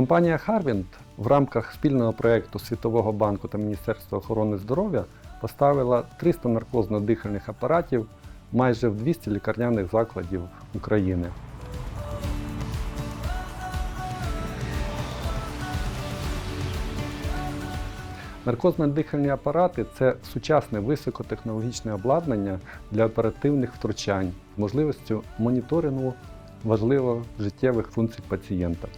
Компанія Harvint в рамках спільного проєкту Світового банку та Міністерства охорони здоров'я поставила 300 наркозно-дихальних апаратів майже в 200 лікарняних закладів України. Наркозно-дихальні апарати це сучасне високотехнологічне обладнання для оперативних втручань з можливістю моніторингу важливих життєвих функцій пацієнта.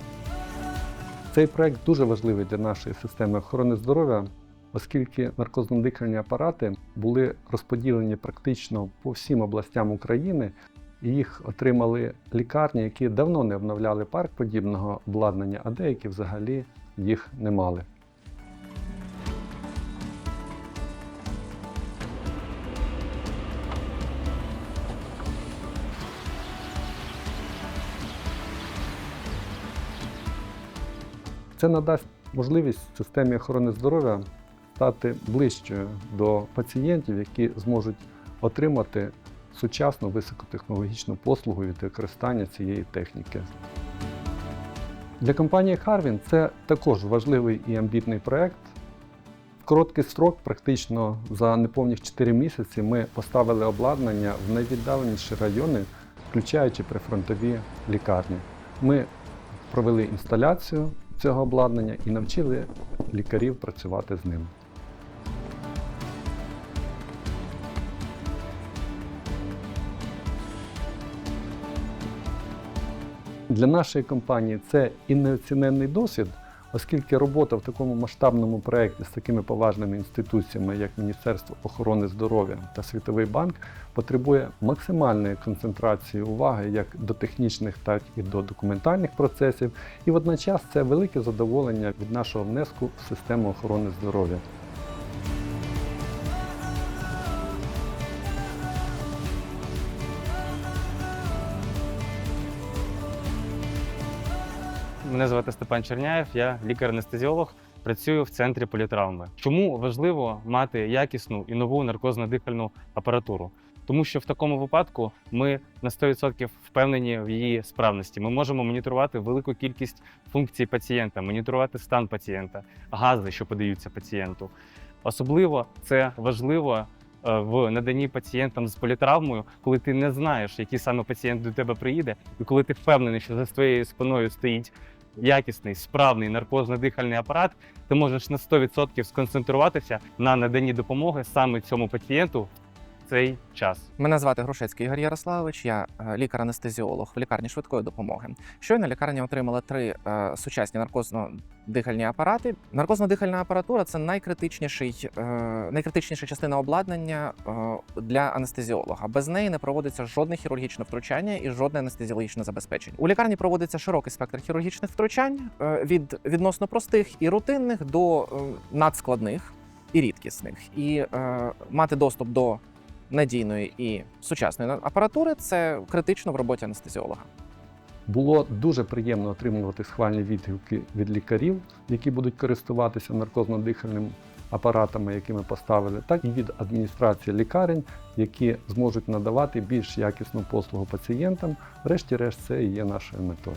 Цей проект дуже важливий для нашої системи охорони здоров'я, оскільки наркозно-дихальні апарати були розподілені практично по всім областям України, і їх отримали лікарні, які давно не обновляли парк подібного обладнання, а деякі взагалі їх не мали. Це надасть можливість системі охорони здоров'я стати ближчою до пацієнтів, які зможуть отримати сучасну високотехнологічну послугу від використання цієї техніки. Для компанії Harvin це також важливий і амбітний проект. В короткий строк, практично за неповних 4 місяці, ми поставили обладнання в найвіддаленіші райони, включаючи прифронтові лікарні. Ми провели інсталяцію цього обладнання і навчили лікарів працювати з ним. Для нашої компанії це і неоціненний досвід, оскільки робота в такому масштабному проєкті з такими поважними інституціями, як Міністерство охорони здоров'я та Світовий банк, потребує максимальної концентрації уваги як до технічних, так і до документальних процесів. І водночас це велике задоволення від нашого внеску в систему охорони здоров'я. Мене звати Степан Черняєв, я лікар-анестезіолог, працюю в центрі політравми. Чому важливо мати якісну і нову наркозно-дихальну апаратуру? Тому що в такому випадку ми на 100% впевнені в її справності. Ми можемо моніторувати велику кількість функцій пацієнта, моніторувати стан пацієнта, гази, що подаються пацієнту. Особливо це важливо е, в наданні пацієнтам з політравмою, коли ти не знаєш, який саме пацієнт до тебе приїде, і коли ти впевнений, що за твоєю спиною стоїть якісний, справний наркозно-дихальний апарат, ти можеш на 100% сконцентруватися на наданні допомоги саме цьому пацієнту цей час. Мене звати Грушецький Ігор Ярославович, я е, лікар-анестезіолог в лікарні швидкої допомоги. Щойно лікарня отримала три е, сучасні наркозно-дихальні апарати. Наркозно-дихальна апаратура це найкритичніший, е, найкритичніша частина обладнання е, для анестезіолога. Без неї не проводиться жодне хірургічне втручання і жодне анестезіологічне забезпечення. У лікарні проводиться широкий спектр хірургічних втручань е, від відносно простих і рутинних до е, надскладних і рідкісних. І е, мати доступ до надійної і сучасної апаратури це критично в роботі анестезіолога. Було дуже приємно отримувати схвальні відгуки від лікарів, які будуть користуватися наркозно-дихальним апаратами, які ми поставили, так і від адміністрації лікарень, які зможуть надавати більш якісну послугу пацієнтам. Врешті-решт, це і є нашою метою.